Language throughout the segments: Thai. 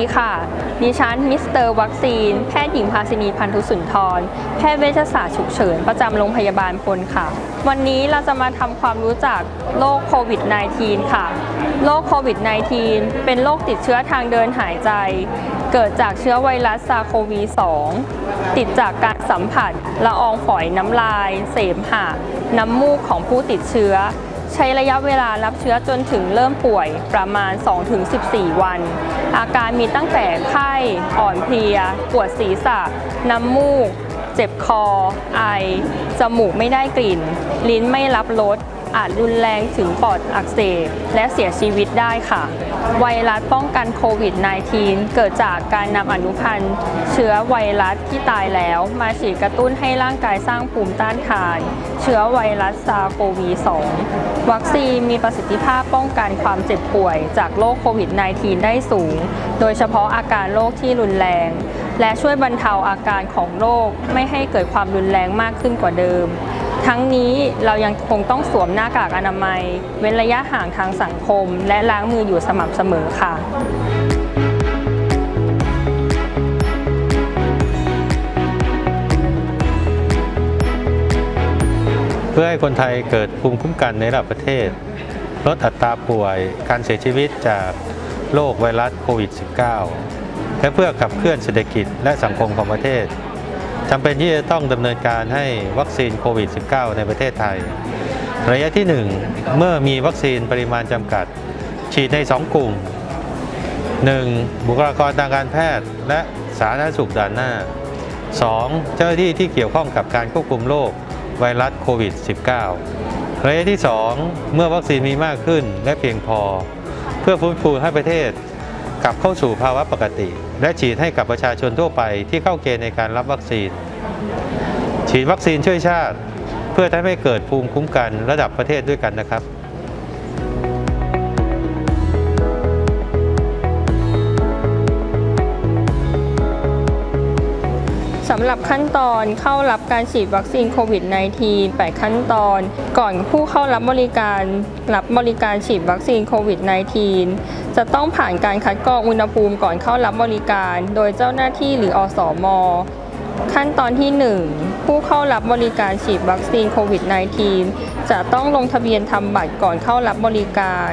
ดีค่ะ ดิฉัน มิสเตอร์วัคซีน แพทย์หญิงภาสินีพันธุสุนทร แพทย์เวชศาสตร์ฉุกเฉิน ประจำโรงพยาบาลพลค่ะ วันนี้เราจะมาทำความรู้จักโรคโควิด -19 ค่ะ โรคโควิด -19 เป็นโรคติดเชื้อทางเดินหายใจ เกิดจากเชื้อไวรัสซาโควี 2 ติดจากการสัมผัส ละอองฝอยน้ำลาย เสมหะ น้ำมูกของผู้ติดเชื้อ ใช้ระยะเวลารับเชื้อจนถึงเริ่มป่วยประมาณ 2-14 วัน อาการมีตั้งแต่ไข้อ่อนเพลีย ปวดศีรษะ น้ำมูก เจ็บคอ ไอ จมูกไม่ได้กลิ่น ลิ้นไม่รับรส อาจรุนแรงถึงปอดอักเสบและเสียชีวิตได้ค่ะ ไวรัสป้องกันโควิด -19 เกิดจากการนำอนุพันธ์เชื้อไวรัสที่ตายแล้ว มาฉีดกระตุ้นให้ร่างกายสร้างภูมิต้านทาน เชื้อไวรัสซาโควี 2 วัคซีนมีประสิทธิภาพป้องกันความเจ็บป่วยจากโรคโควิด -19 ได้สูง โดยเฉพาะอาการโรคที่รุนแรงและช่วยบรรเทาอาการของโรคไม่ให้เกิดความรุนแรงมากขึ้นกว่าเดิม ทั้งนี้เรายังคงต้องสวมหน้ากากอนามัย เว้นระยะห่างทางสังคม และล้างมืออยู่สม่ำเสมอค่ะเพื่อให้คนไทยเกิดภูมิคุ้มกันในระดับประเทศ ลดอัตราป่วย การเสียชีวิตจากโรคไวรัสโควิด -19 และเพื่อขับเคลื่อนเศรษฐกิจและสังคมของประเทศ จำเป็นที่จะต้องดำเนินการให้วัคซีนโควิด -19 ในประเทศไทย ระยะที่ 1 เมื่อมีวัคซีนปริมาณจำกัด ฉีดใน 2 กลุ่ม 1. บุคลากรทางการแพทย์และสาธารณสุขด่านหน้า 2. เจ้าหน้าที่ที่เกี่ยวข้องกับการควบคุมโรคไวรัสโควิด -19 ระยะที่ 2 เมื่อวัคซีนมีมากขึ้นและเพียงพอ เพื่อฟื้นฟูให้ประเทศกลับเข้าสู่ภาวะปกติ และฉีดให้กับประชาชนทั่วไปที่เข้าเกณฑ์ในการรับวัคซีน ฉีดวัคซีนช่วยชาติ เพื่อทำให้เกิดภูมิคุ้มกันระดับประเทศด้วยกันนะครับ สำหรับขั้นตอนเข้ารับการฉีดวัคซีนโควิด -19 8 ขั้นตอน ก่อนผู้เข้ารับบริการรับบริการฉีดวัคซีนโควิด -19 จะต้องผ่านการคัดกรองอุณหภูมิก่อนเข้ารับบริการ โดยเจ้าหน้าที่หรืออสมขั้นตอนที่ 1 ผู้เข้ารับบริการฉีดวัคซีนโควิด -19 จะต้องลงทะเบียนทำบัตรก่อนเข้ารับบริการ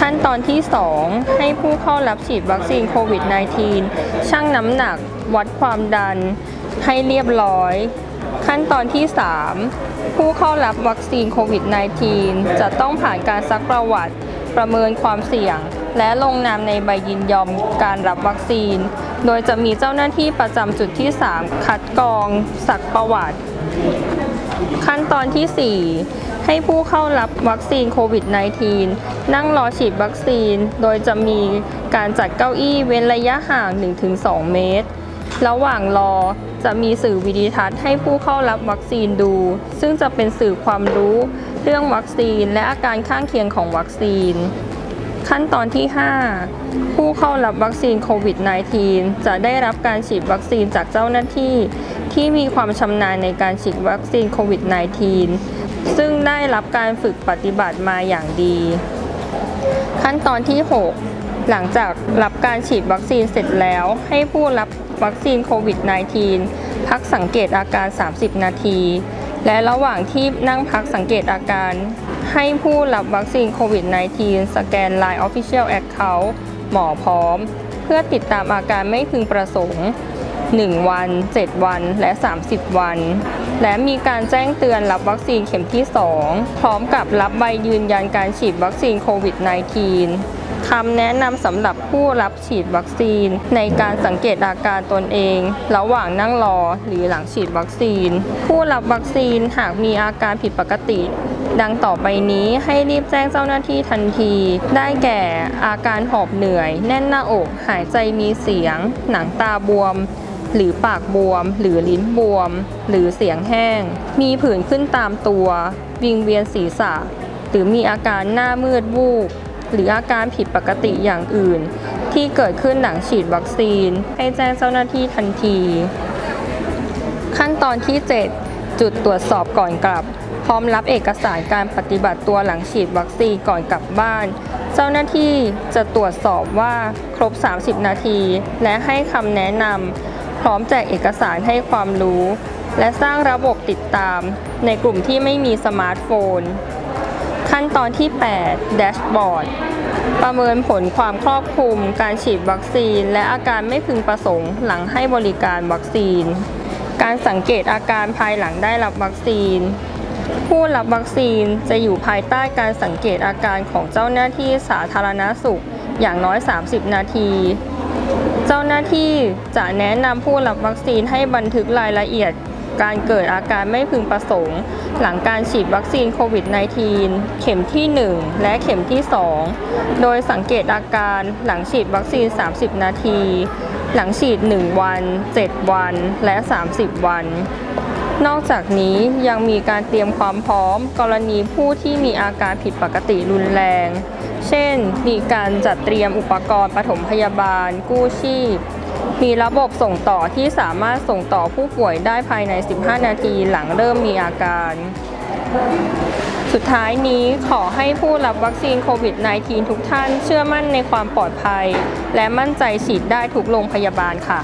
ขั้นตอนที่ 2 ให้ผู้เข้ารับฉีดวัคซีนโควิด -19 ชั่งน้ำหนัก วัดความดัน ให้เรียบร้อย ขั้นตอนที่ 3 ผู้เข้ารับวัคซีนโควิด -19 จะต้องผ่านการซักประวัติประเมินความเสี่ยง และลงนามในใบยินยอมการรับวัคซีน โดยจะมีเจ้าหน้าที่ประจำจุดที่ 3 คัดกรองสักประวัติ ขั้นตอนที่ 4 ให้ผู้เข้ารับวัคซีนโควิด -19 นั่งรอฉีดวัคซีน โดยจะมีการจัดเก้าอี้เว้นระยะห่าง 1-2 เมตร ระหว่างรอ จะมีสื่อวิดีทัศน์ให้ผู้เข้ารับวัคซีนดู ซึ่งจะเป็นสื่อความรู้เรื่องวัคซีนและอาการข้างเคียงของวัคซีน ขั้นตอนที่ 5 ผู้เข้ารับวัคซีนโควิด -19 จะได้รับการฉีดวัคซีนจากเจ้าหน้าที่ ที่มีความชำนาญในการฉีดวัคซีนโควิด -19 ซึ่งได้รับการฝึกปฏิบัติมาอย่างดี ขั้นตอนที่ 6 หลังจากรับการฉีดวัคซีนเสร็จแล้วให้ผู้รับ วัคซีนโควิด -19 พักสังเกตอาการ 30 นาที และระหว่างที่นั่งพักสังเกตอาการ ให้ผู้รับวัคซีนโควิด -19 สแกน Line Official Account หมอพร้อม เพื่อติดตามอาการไม่พึงประสงค์ 1 วัน 7 วัน และ 30 วัน และมีการแจ้งเตือนรับวัคซีนเข็มที่ 2 พร้อมกับรับใบยืนยันการฉีดวัคซีนโควิด -19 คำแนะนำสำหรับผู้รับฉีดวัคซีน ในการสังเกตอาการตนเอง ระหว่างนั่งรอหรือหลังฉีดวัคซีน ผู้รับวัคซีนหากมีอาการผิดปกติ ดังต่อไปนี้ให้รีบแจ้งเจ้าหน้าที่ทันที ได้แก่อาการหอบเหนื่อย แน่นหน้าอก หายใจมีเสียง หนังตาบวม หรือปากบวม หรือลิ้นบวม หรือเสียงแห้ง มีผื่นขึ้นตามตัว วิงเวียนศีรษะ หรือมีอาการหน้ามืดวูบ หรืออาการผิดปกติอย่างอื่น ที่เกิดขึ้นหลังฉีดวัคซีน ให้แจ้งเจ้าหน้าที่ทันที ขั้นตอนที่ 7 จุดตรวจสอบก่อนกลับ พร้อมรับเอกสารการปฏิบัติตัวหลังฉีดวัคซีนก่อนกลับบ้าน เจ้าหน้าที่จะตรวจสอบว่าครบ 30 นาที และให้คำแนะนำพร้อมแจกเอกสารให้ความรู้ และสร้างระบบติดตาม ในกลุ่มที่ไม่มีสมาร์ทโฟน ขั้นตอนที่ 8 แดชบอร์ด ประเมินผลความครอบคลุม การฉีดวัคซีน และอาการไม่พึงประสงค์หลังให้บริการวัคซีน การสังเกตอาการภายหลังได้รับวัคซีน ผู้รับวัคซีนจะอยู่ภายใต้การสังเกตอาการของเจ้าหน้าที่สาธารณสุขอย่างน้อย 30 นาที เจ้าหน้าที่จะแนะนำผู้รับวัคซีนให้บันทึกรายละเอียด การเกิดอาการไม่พึงประสงค์ หลังการฉีดวัคซีนโควิด -19 เข็มที่ 1 และเข็มที่ 2 โดยสังเกตอาการหลังฉีดวัคซีน 30 นาที หลังฉีด 1 วัน 7 วัน และ 30 วันนอกจากนี้ยังมีการเตรียมความพร้อมกรณีผู้ที่มีอาการผิดปกติรุนแรง เช่น มีการจัดเตรียมอุปกรณ์ปฐมพยาบาล กู้ชีพ มีระบบส่งต่อที่สามารถส่งต่อผู้ป่วยได้ภายใน 15 นาทีหลังเริ่มมีอาการ สุดท้ายนี้ขอให้ผู้รับวัคซีนโควิด -19 ทุกท่านเชื่อมั่นในความปลอดภัย และมั่นใจฉีดได้ทุกโรงพยาบาลค่ะ